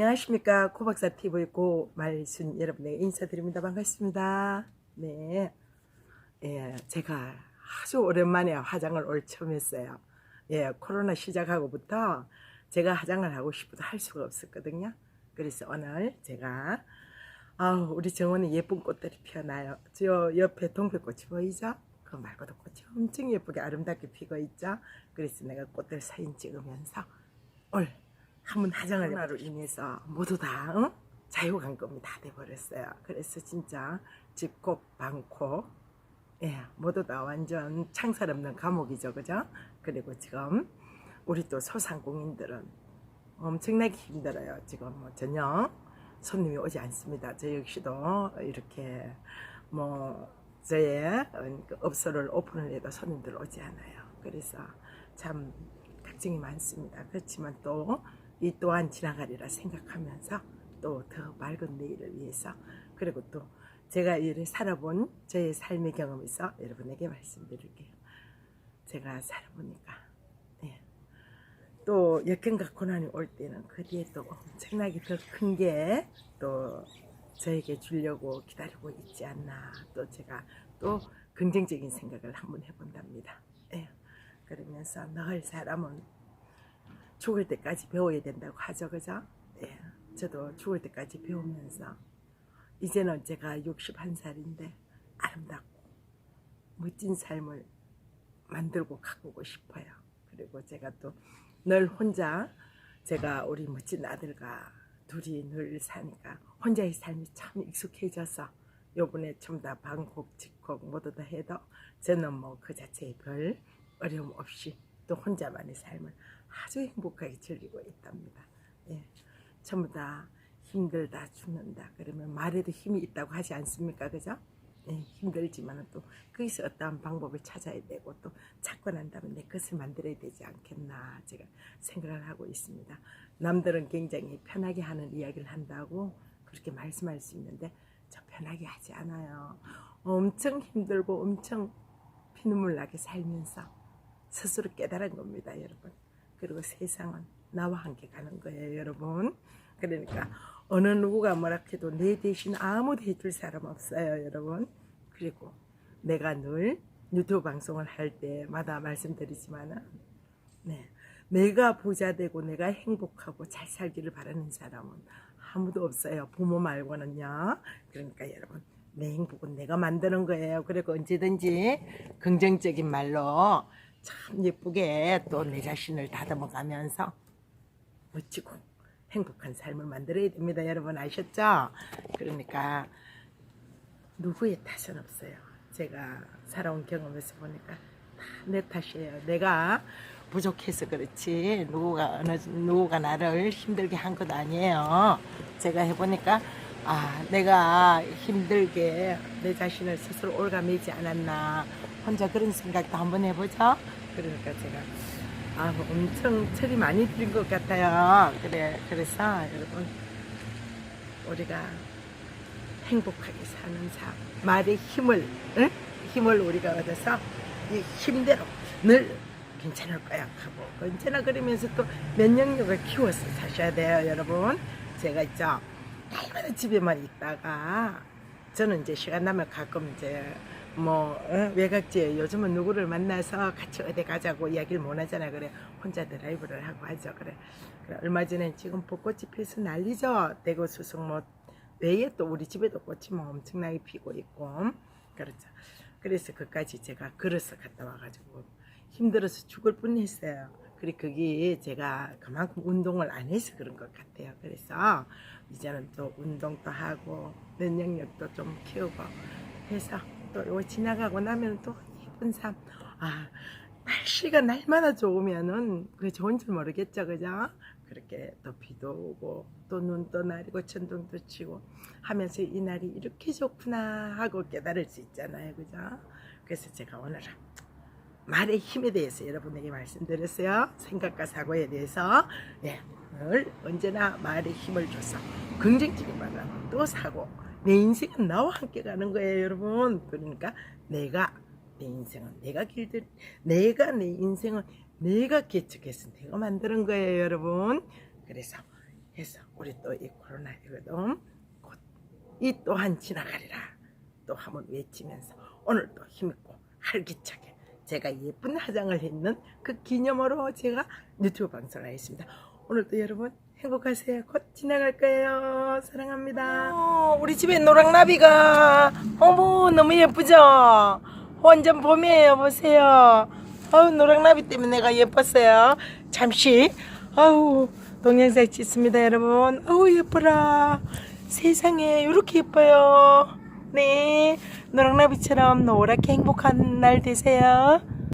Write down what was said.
안녕하십니까. 코박사 TV 고말순 여러분에게 인사드립니다. 반갑습니다. 네. 예, 제가 아주 오랜만에 화장을 올 처음 했어요. 예, 코로나 시작하고부터 제가 화장을 하고 싶어도 할 수가 없었거든요. 그래서 오늘 제가 아우 우리 정원에 예쁜 꽃들이 피어나요. 저 옆에 동백꽃이 보이죠? 그거 말고도 꽃이 엄청 예쁘게 아름답게 피고 있죠? 그래서 내가 꽃들 사진 찍으면서 올 한 번 화장을 코로나로 인해서 모두 다 응? 자유감금이 다 돼버렸어요. 그래서 진짜 집콕, 방콕, 예, 모두 다 완전 창살 없는 감옥이죠, 그죠? 그리고 지금 우리 또 소상공인들은 엄청나게 힘들어요. 지금 뭐 전혀 손님이 오지 않습니다. 저 역시도 이렇게 뭐 저의 그 업소를 오픈을 해도 손님들 오지 않아요. 그래서 참 걱정이 많습니다. 그렇지만 또 이 또한 지나가리라 생각하면서 또 더 맑은 내일을 위해서 그리고 또 제가 이를 살아본 저의 삶의 경험에서 여러분에게 말씀드릴게요. 제가 살아보니까 예. 또 역경과 고난이 올 때는 그 뒤에 또 엄청나게 더 큰 게 또 저에게 주려고 기다리고 있지 않나 또 제가 또 긍정적인 생각을 한번 해본답니다. 예. 그러면서 늘 사람은 죽을 때까지 배워야 된다고 하죠, 그죠? 예. 저도 죽을 때까지 배우면서 이제는 제가 61살인데 아름답고 멋진 삶을 만들고 가꾸고 싶어요. 그리고 제가 또 늘 혼자 제가 우리 멋진 아들과 둘이 늘 사니까 혼자의 삶이 참 익숙해져서 요번에 전부 다 방콕, 직콕 모두 다 해도 저는 뭐 그 자체에 별 어려움 없이 또 혼자만의 삶을 아주 행복하게 즐기고 있답니다. 예. 전부 다 힘들다 죽는다 그러면 말에도 힘이 있다고 하지 않습니까 그죠? 예, 힘들지만 또 거기서 어떠한 방법을 찾아야 되고 또 찾고 난 다음에 내 것을 만들어야 되지 않겠나 제가 생각을 하고 있습니다. 남들은 굉장히 편하게 하는 이야기를 한다고 그렇게 말씀할 수 있는데 저 편하게 하지 않아요. 엄청 힘들고 엄청 피눈물 나게 살면서 스스로 깨달은 겁니다 여러분. 그리고 세상은 나와 함께 가는 거예요, 여러분. 그러니까 어느 누구가 뭐라 해도 내 대신 아무도 해줄 사람 없어요, 여러분. 그리고 내가 늘 유튜브 방송을 할 때마다 말씀드리지만은, 네, 내가 부자 되고 내가 행복하고 잘 살기를 바라는 사람은 아무도 없어요. 부모 말고는요. 그러니까 여러분, 내 행복은 내가 만드는 거예요. 그리고 언제든지 긍정적인 말로 참 예쁘게 또 내 자신을 다듬어 가면서 멋지고 행복한 삶을 만들어야 됩니다. 여러분 아셨죠? 그러니까 누구의 탓은 없어요. 제가 살아온 경험에서 보니까 다 내 탓이에요. 내가 부족해서 그렇지 누구가 누구가 나를 힘들게 한 것 아니에요. 제가 해보니까 아 내가 힘들게 내 자신을 스스로 올가매지 않았나 혼자 그런 생각도 한번 해보죠. 그러니까 제가 아 엄청 철이 많이 들인 것 같아요. 그래 그래서 여러분 우리가 행복하게 사는 삶 말의 힘을 응? 힘을 우리가 얻어서 이 힘대로 늘 괜찮을 거야 하고 언제나 그러면서 또 면역력을 키워서 사셔야 돼요 여러분 제가 있죠 날마다 집에만 있다가 저는 이제 시간 나면 가끔 이제 뭐 어? 외곽지에 요즘은 누구를 만나서 같이 어디 가자고 이야기를 못 하잖아요 그래 혼자 드라이브를 하고 하죠. 그래, 그래 얼마 전에 지금 벚꽃이 피어서 난리죠. 대구 수성 뭐 외에 또 우리 집에도 꽃이 뭐 엄청나게 피고 있고. 그렇죠. 그래서 그까지 제가 걸어서 갔다 와가지고 힘들어서 죽을 뻔했어요 그래 그게 제가 그만큼 운동을 안 해서 그런 것 같아요 그래서 이제는 또 운동도 하고 면역력도 좀 키우고 해서 또 이거 지나가고 나면 또 예쁜 삶. 아, 날씨가 날마다 좋으면은 그게 좋은 줄 모르겠죠, 그죠? 그렇게 또 비도 오고 또 눈도 내리고 천둥도 치고 하면서 이 날이 이렇게 좋구나 하고 깨달을 수 있잖아요, 그죠? 그래서 제가 오늘은 말의 힘에 대해서 여러분에게 말씀드렸어요. 생각과 사고에 대해서 예, 늘 언제나 말의 힘을 줘서 긍정적인 하면 또 사고 내 인생은 나와 함께 가는 거예요, 여러분. 그러니까 내가 내 인생은 내가 길들 내가 내 인생은 내가 개척해서 내가 만드는 거예요, 여러분. 그래서 해서 우리 또 이 코로나19도 이 또한 지나가리라 또 한번 외치면서 오늘 또 힘있고 활기차게 제가 예쁜 화장을 했는 그 기념으로 제가 유튜브 방송을 하겠습니다. 오늘도 여러분 행복하세요. 곧 지나갈 거예요. 사랑합니다. 어, 우리 집에 노랑나비가 어머 너무 예쁘죠? 완전 봄이에요. 보세요. 아우 노랑나비 때문에 내가 예뻤어요. 잠시 아우 동영상 찍습니다 여러분. 아우 예뻐라. 세상에 이렇게 예뻐요. 네 노랑나비처럼 노랗게 행복한 날 되세요.